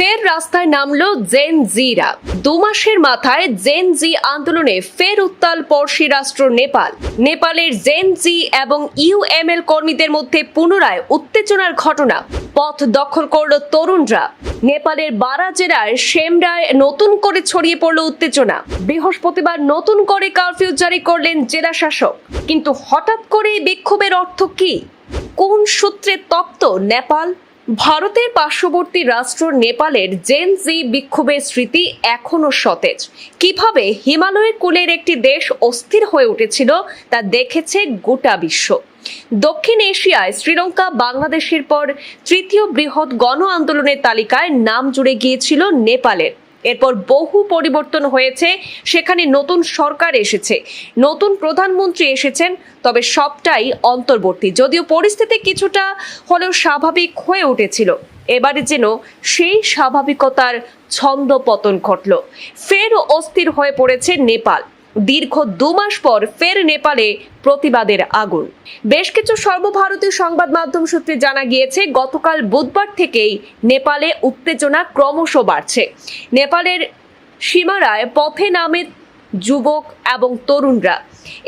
ফের রাস্তায় নামলো জেন জিরা। দু মাসের মাথায় জেন জি আন্দোলনে ফের উত্তাল পড়শি রাষ্ট্র নেপাল। নেপালের জেন জি এবং ইউএমএল কর্মীদের মধ্যে পুনরায় উত্তেজনার ঘটনা পথ দখল করল তরুণরা। নেপালের বারা জেলার সেমরায় নতুন করে ছড়িয়ে পড়ল উত্তেজনা। বৃহস্পতিবার নতুন করে কারফিউ জারি করলেন জেলা শাসক। কিন্তু হঠাৎ করে বিক্ষোভের অর্থ কি? কোন সূত্রে তপ্ত নেপাল? ভারতের পার্শ্ববর্তী রাষ্ট্র নেপালের জেন জি বিক্ষোভের স্মৃতি এখনও সতেজ। কীভাবে হিমালয়ের কুলের একটি দেশ অস্থির হয়ে উঠেছিল তা দেখেছে গোটা বিশ্ব। দক্ষিণ এশিয়ায় শ্রীলঙ্কা, বাংলাদেশের পর তৃতীয় বৃহৎ গণ আন্দোলনের তালিকায় নাম জুড়ে গিয়েছিল নেপালের। এরপর বহু পরিবর্তন হয়েছে। সেখানে নতুন সরকার এসেছে। নতুন প্রধানমন্ত্রী এসেছেন, তবে সবটাই অন্তর্বর্তী। যদিও পরিস্থিতি কিছুটা হলেও স্বাভাবিক হয়ে উঠেছিল। এবারে যেন সেই স্বাভাবিকতার ছন্দ পতন ঘটল। ফের অস্থির হয়ে পড়েছে নেপাল। দীর্ঘ দু মাস পর ফের নেপালে প্রতিবাদের আগুন। বেশ কিছু সর্বভারতীয় সংবাদ মাধ্যম সূত্রে জানা গিয়েছে, গতকাল বুধবার থেকেই নেপালে উত্তেজনা ক্রমশ বাড়ছে। নেপালের সীমারায় পথে নামে যুবক এবং তরুণরা।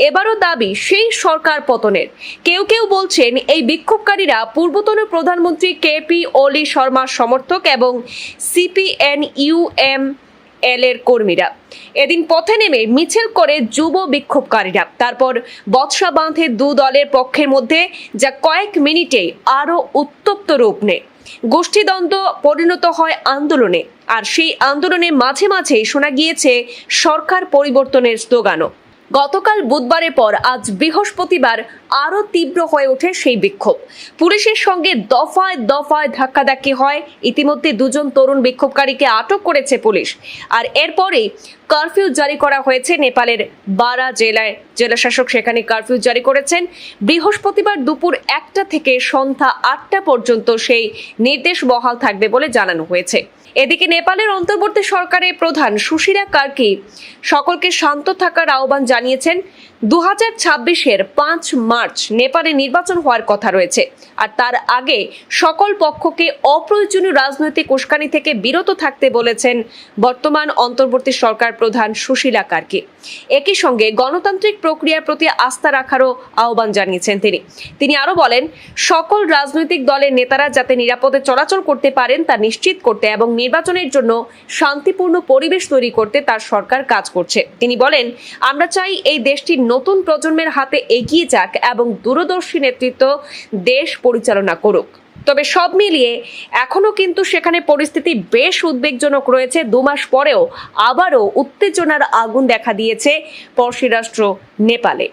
এবারও দাবি সেই সরকার পতনের। কেউ কেউ বলছেন, এই বিক্ষোভকারীরা পূর্বতন প্রধানমন্ত্রী কেপি ওলি শর্মার সমর্থক এবং সিপিএন ইউএম এল এর কর্মীরা। এদিন পথে নেমে মিছিল করে যুব বিক্ষোভকারীরা। তারপর বৎসা বাঁধে দু দলের পক্ষের মধ্যে যা কয়েক মিনিটে আরও উত্তপ্ত রূপ নেয়। গোষ্ঠীদ্বন্দ্ব পরিণত হয় আন্দোলনে। আর সেই আন্দোলনের মাঝে মাঝেই শোনা গিয়েছে সরকার পরিবর্তনের স্লোগানও। গতকাল বুধবারের পর আজ বৃহস্পতিবার আরও তীব্র হয়ে ওঠে সেই বিক্ষোভ। পুলিশের সঙ্গে দফায় দফায় ধাক্কাধাক্কি হয়। ইতিমধ্যে দুজন তরুণ বিক্ষোভকারীকে আটক করেছে পুলিশ। আর এরপরেই কারফিউ জারি করা হয়েছে নেপালের বারা জেলায়। জেলাশাসক সেখানে কারফিউ জারি করেছেন। বৃহস্পতিবার দুপুর একটা থেকে সন্ধ্যা আটটা পর্যন্ত সেই নির্দেশ বহাল থাকবে বলে জানানো হয়েছে। এদিকে নেপালের অন্তর্বর্তী সরকারের প্রধান সুশীলা কার্কি সকলকে শান্ত থাকার আহ্বান জানিয়েছেন। দু হাজার ছাব্বিশের পাঁচ মার্চ নেপালে নির্বাচন হওয়ার কথা রয়েছে। আর তার আগে সকল পক্ষকে অপ্রয়োজনীয় রাজনৈতিক উস্কানি থেকে বিরত থাকতে বলেছেন বর্তমান অন্তর্বর্তী সরকার প্রধান সুশীলা কার্কি। একই সঙ্গে গণতান্ত্রিক প্রক্রিয়ার প্রতি আস্থা রাখারও আহ্বান জানিয়েছেন তিনি। তিনি আরও বলেন, সকল রাজনৈতিক দলের নেতারা যাতে নিরাপদে চলাচল করতে পারেন তা নিশ্চিত করতে এবং নির্বাচনের জন্য শান্তিপূর্ণ পরিবেশ তৈরি করতে তার সরকার কাজ করছে। তিনি বলেন, আমরা চাই এই দেশটির নতুন প্রজন্মের হাতে এগিয়ে যাক এবং দূরদর্শী নেতৃত্ব দেশ পরিচালনা করুক। তবে সব মিলিয়ে এখনও কিন্তু সেখানে পরিস্থিতি বেশ উদ্বেগজনক রয়েছে। দু মাস পরেও আবারও উত্তেজনার আগুন দেখা দিয়েছে পড়শি রাষ্ট্র নেপালে।